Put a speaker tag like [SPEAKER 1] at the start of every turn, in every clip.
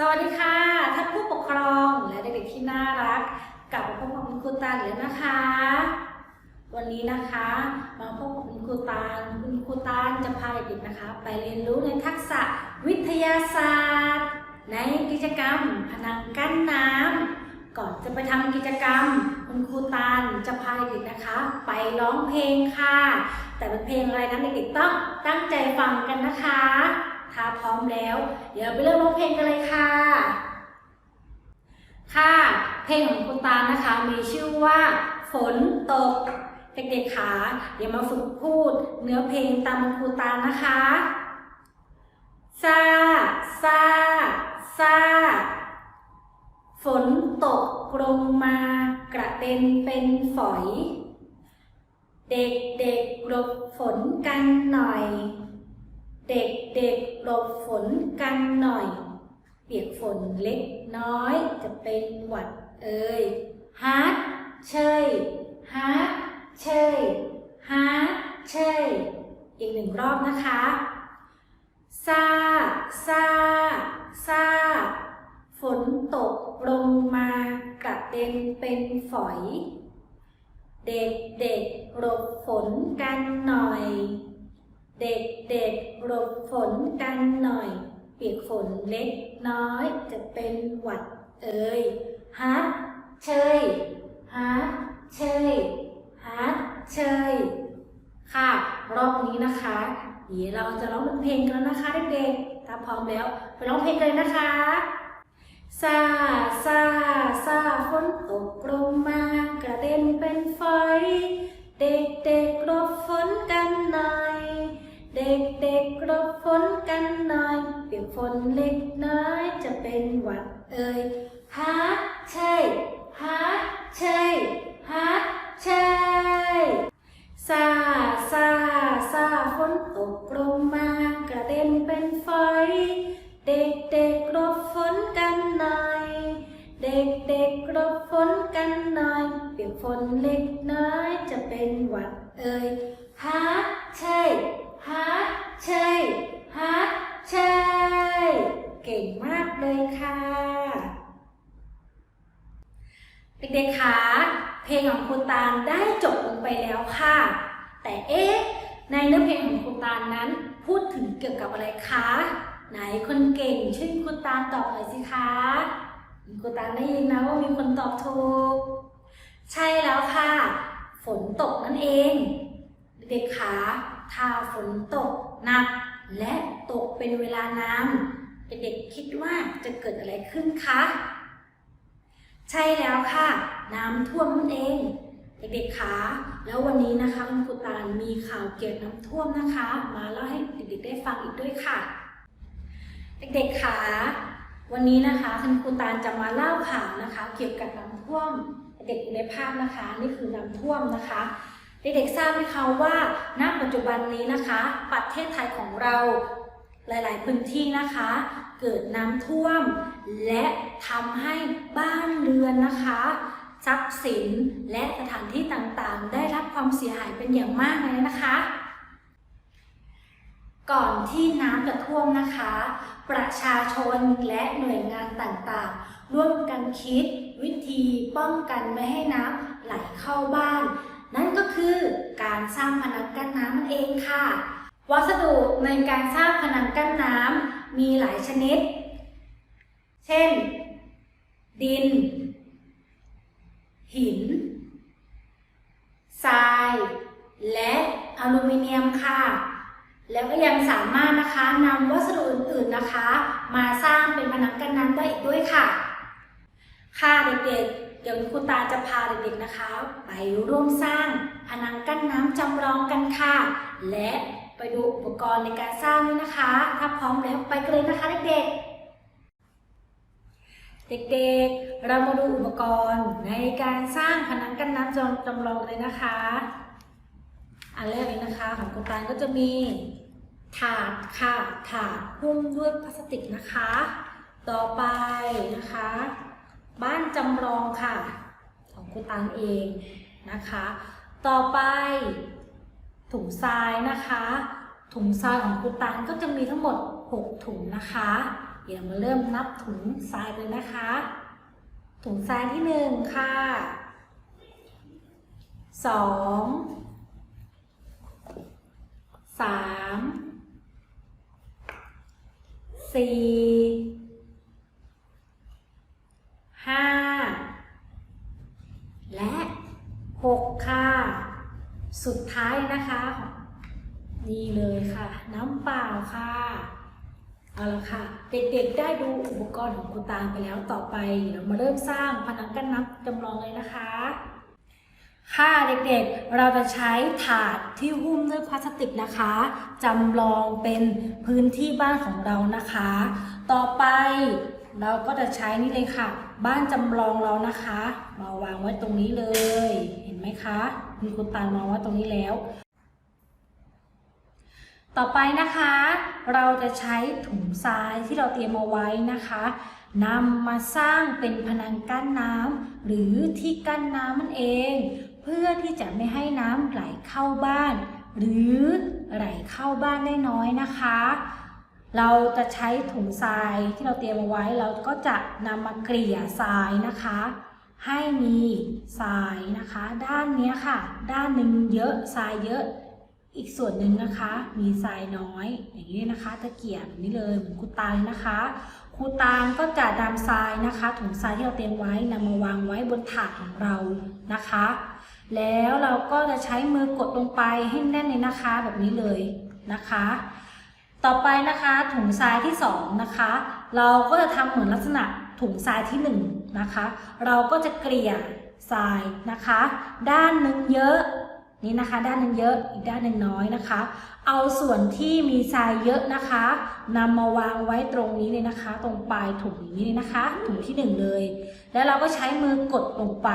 [SPEAKER 1] สวัสดีค่ะท่านผู้ปกครองและเด็กๆที่น่ารักกลับมาพบกับคุณครูตาอีกแล้วนะคะ วันนี้นะคะมาพบกับคุณครูตาลคุณครูตาลจะพาเด็กๆนะคะ ไปเรียนรู้ในทักษะวิทยาศาสตร์ ในกิจกรรมพนังกั้นน้ำก่อนจะไปทำกิจกรรม คุณครูตาลจะพาเด็กๆนะคะ ไปร้องเพลงค่ะ แต่เป็นเพลงอะไรนั้นเด็กๆต้องตั้งใจฟังกันนะคะ ถ้าพร้อมแล้ว เดี๋ยวไปเริ่มร้องเพลงกันเลยค่ะ ค่ะ เพลงของคุณตานะคะ มีชื่อว่า ฝนตก เด็กๆขาเดี๋ยวมาฝึกพูด เนื้อเพลงตามคุณครูตานะคะซาซาซาฝนตกลงมากระเด็นเป็นฝอย เด็กๆหลบฝนกันหน่อย เด็กๆหลบฝนกันหน่อย เปียกฝนเล็กน้อยจะเป็นหวัดเอ่ยฮาร์ดเชยฮาร์ดเชยฮาร์ดเชยอีกหนึ่งรอบนะคะซาซาซาฝนตกลงมากระเด็นเป็นฝอย เด็กๆหลบฝนกันหน่อย เด็กๆหลบฝนกันหน่อย เปียกฝนเล็กน้อยจะเป็นหวัดเอ่ยฮัทเชยฮัทเชยฮัทเชยค่ะ รอบนี้นะคะเดี๋ยวเราจะร้องเป็นเพลงกันแล้วนะคะเด็กๆถ้าพร้อมแล้วไปร้องเพลงกันเลยนะคะซาซาซาฝนตกลงมากระเด็นเป็นฝอย เด็กๆหลบฝนกันหน่อย เด็กๆหลบฝนกันหน่อย เปียกฝนเล็กน้อยจะเป็นหวัดเอ่ยฮาใช่ฮาใช่ฮาใช่ซาซาซาฝนตกลงมากระเด็นเป็นฝอยเด็กๆหลบฝนกันหน่อย เด็กๆหลบฝนกันหน่อย เปียกฝนเล็กน้อยจะเป็นหวัดเอ่ยฮาใช่ ฮาใช่ฮาใช่เก่งมากเลยค่ะ เด็กๆคะเพลงของคุณตาลได้จบลงไปแล้วค่ะ แต่เอ๊ะในเนื้อเพลงของคุณตาลนั้น พูดถึงเกี่ยวกับอะไรคะไหนคนเก่งช่วยคุณตาลตอบหน่อยสิคะคุณตาลได้ยินนะว่ามีคนตอบถูก ใช่แล้วค่ะ ฝนตกนั่นเอง เด็กๆขา ถ้าฝนตกหนัก และตกเป็นเวลานานเด็กๆคิดว่าจะเกิดอะไรขึ้นคะ ใช่แล้วค่ะ น้ำท่วมนั่นเอง เด็กๆขาแล้ววันนี้นะคะคุณครูตาลมีข่าวเกี่ยวกับน้ำท่วมนะคะ มาเล่าให้เด็กๆได้ฟังอีกด้วยค่ะ เด็กๆขาวันนี้นะคะคุณครูตาลจะมาเล่าข่าวนะคะ เกี่ยวกับน้ำท่วม เด็กๆอยู่ในภาพนะคะ นี่คือน้ำท่วมนะคะ เด็กๆทราบไหมคะว่าณปัจจุบันนี้นะคะ ประเทศไทยของเราหลาย ๆ พื้นที่นะคะ เกิดน้ำท่วม และทำให้บ้านเรือนนะคะ ทรัพย์สินและสถานที่ต่างๆ ได้รับความเสียหายเป็นอย่างมากเลยนะคะ ก่อนที่น้ำจะท่วมนะคะ ประชาชนและหน่วยงานต่างๆ ร่วมกันคิดวิธีป้องกันไม่ให้น้ำไหลเข้าบ้าน นั่นก็คือการสร้างพนังกั้นน้ำนั่นเองค่ะ วัสดุในการสร้างพนังกั้นน้ำมีหลายชนิด เช่น ดิน หิน ทราย และอลูมิเนียมค่ะ แล้วก็ยังสามารถนะคะนำวัสดุอื่นๆนะคะ มาสร้างเป็นพนังกั้นน้ำได้อีกด้วยค่ะ ค่ะเด็กๆ เดี๋ยวคุณตาจะพาเด็กๆนะคะ ไปร่วมสร้างพนังกั้นน้ำจำลองกันค่ะ และไปดูอุปกรณ์ในการสร้างด้วยนะคะ ถ้าพร้อมแล้วไปกันเลยนะคะเด็กๆเด็กๆ เรามาดูอุปกรณ์ในการสร้างพนังกั้นน้ำจำจำลองเลยนะคะ อันแรกเลยนะคะของคุณตาก็จะมีถาดค่ะ ถาดหุ้มด้วยพลาสติกนะคะ ต่อไปนะคะ บ้านจำลองค่ะ ของคุณตังเองนะคะ ต่อไปถุงทรายนะคะ ถุงทรายของคุณตังก็จะมีทั้งหมด 6 ถุงนะคะ เดี๋ยวมาเริ่มนับถุงทรายเลยนะคะ ถุงทรายที่ 1 ค่ะ 2 3 4 สุดท้ายนะคะ นี่เลยค่ะ น้ำเปล่าค่ะเอาละค่ะ เด็กๆได้ดูอุปกรณ์ของคุณตาไปแล้วต่อไปเดี๋ยวมาเริ่มสร้างพนังกั้นน้ำจำลองเลยนะคะ ค่ะเด็กๆเราจะใช้ถาดที่หุ้มด้วยพลาสติกนะคะจำลองเป็นพื้นที่บ้านของเรานะคะ ต่อไปเราก็จะใช้นี่เลยค่ะ บ้านจำลองเรานะคะ มาวางไว้ตรงนี้เลย เห็นไหมคะ มีคุณตามาว่าตรงนี้แล้ว ต่อไปนะคะ เราจะใช้ถุงทรายที่เราเตรียมเอาไว้นะคะนำมาสร้างเป็นพนังกั้นน้ำหรือที่กั้นน้ำมันเอง เพื่อที่จะไม่ให้น้ำไหลเข้าบ้าน หรือไหลเข้าบ้านได้น้อยนะคะ เราจะใช้ถุงทรายที่เราเตรียมเอาไว้ เราก็จะนำมาเกลี่ยทรายนะคะ ให้มีทรายนะคะ ด้านนี้ค่ะ ด้านหนึ่งเยอะทรายเยอะ อีกส่วนหนึ่งนะคะ มีทรายน้อย อย่างนี้นะคะตะเกียบแบบนี้เลยเหมือนครูตาลนะคะครูตาลก็จะนำทรายนะคะถุงทรายที่เราเตรียมไว้นำมาวางไว้บนถาดของเรานะคะ แล้วเราก็จะใช้มือกดลงไปให้แน่นเลยนะคะแบบนี้เลยนะคะ ต่อไปนะคะถุงทรายที่สองนะคะ เราก็จะทำเหมือนลักษณะถุงทรายที่ห นะคะ เราก็จะเกลี่ยทรายนะคะ ด้านหนึ่งเยอะนี่นะคะ ด้านหนึ่งเยอะอีกด้านหนึ่งน้อยนะคะ เอาส่วนที่มีทรายเยอะนะคะนำมาวางไว้ตรงนี้เลยนะคะ ตรงปลายถุงอย่างนี้เลยนะคะถุงที่หนึ่งเลย แล้วเราก็ใช้มือกดลงไป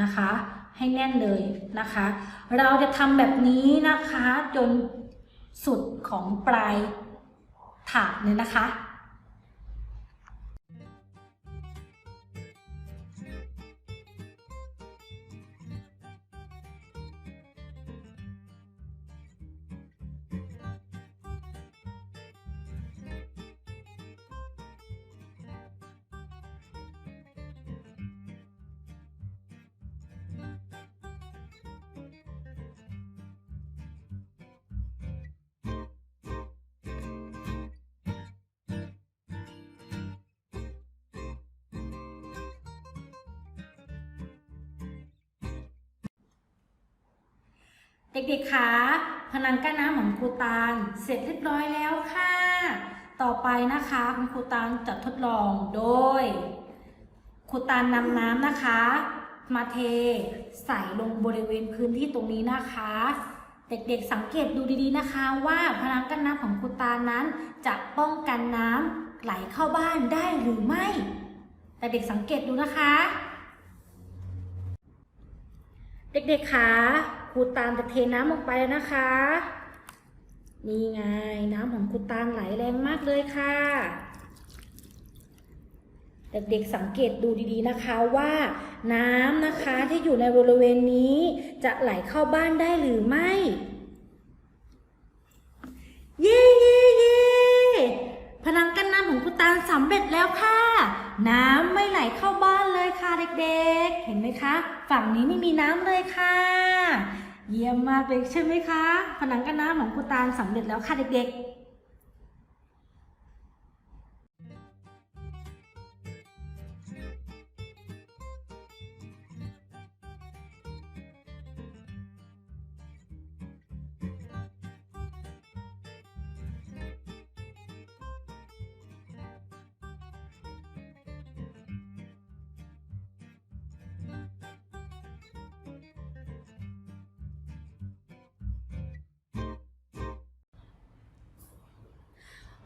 [SPEAKER 1] นะคะ ให้แน่นเลยนะคะ เราจะทำแบบนี้นะคะจนสุดของปลายถาดเลยนะคะ เด็กๆคะพนังกั้นน้ำของครูตาลเสร็จเรียบร้อยแล้วค่ะ ต่อไปนะคะคุณครูตาลจะทดลองโดยครูตาลนำน้ำนะคะ มาเทใส่ลงบริเวณพื้นที่ตรงนี้นะคะ เด็กๆสังเกตดูดีๆนะคะ ว่าพนังกั้นน้ำของครูตาลนั้น จะป้องกันน้ำไหลเข้าบ้านได้หรือไม่ แต่เด็กสังเกตดูนะคะ เด็กๆคะ ครูตาลจะเทน้ำลงไปนะคะ นี่ไงน้ำของครูตาลไหลแรงมากเลยค่ะ เด็กๆสังเกตดูดีๆนะคะว่า น้ำนะคะที่อยู่ในบริเวณนี้จะไหลเข้าบ้านได้หรือไม่ย้เย้เย้ พนังกั้นน้ำของครูตานสำเร็จแล้วค่ะ น้ำไม่ไหลเข้าบ้านเลยค่ะเด็กๆ เห็นไหมคะ ฝั่งนี้ไม่มีน้ำเลยค่ะ เยี่ยมมากเลยใช่ไหมคะผนังกั้นน้ำของครูตานสำเร็จแล้วค่ะเด็กๆ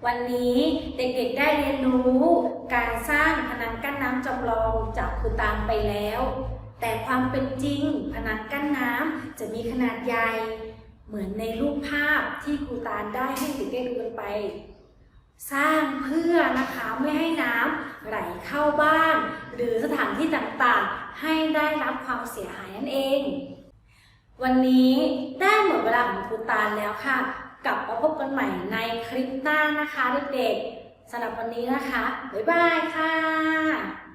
[SPEAKER 1] วันนี้เด็กๆได้เรียนรู้การสร้างพนังกั้นน้ำจำลองจากครูตามไปแล้ว แต่ความเป็นจริงพนังกั้นน้ำจะมีขนาดใหญ่ เหมือนในรูปภาพที่ครูตาลได้ให้เด็กได้ดูกันไป สร้างเพื่อนะคะไม่ให้น้ำไหลเข้าบ้าน หรือสถานที่ต่างๆ ให้ได้รับความเสียหายนั่นเอง วันนี้ได้หมดเวลาของครูตาลแล้วค่ะ กลับมาพบกันใหม่ในคลิปหน้านะคะเด็กๆสำหรับวันนี้นะคะ บ๊ายบายค่ะ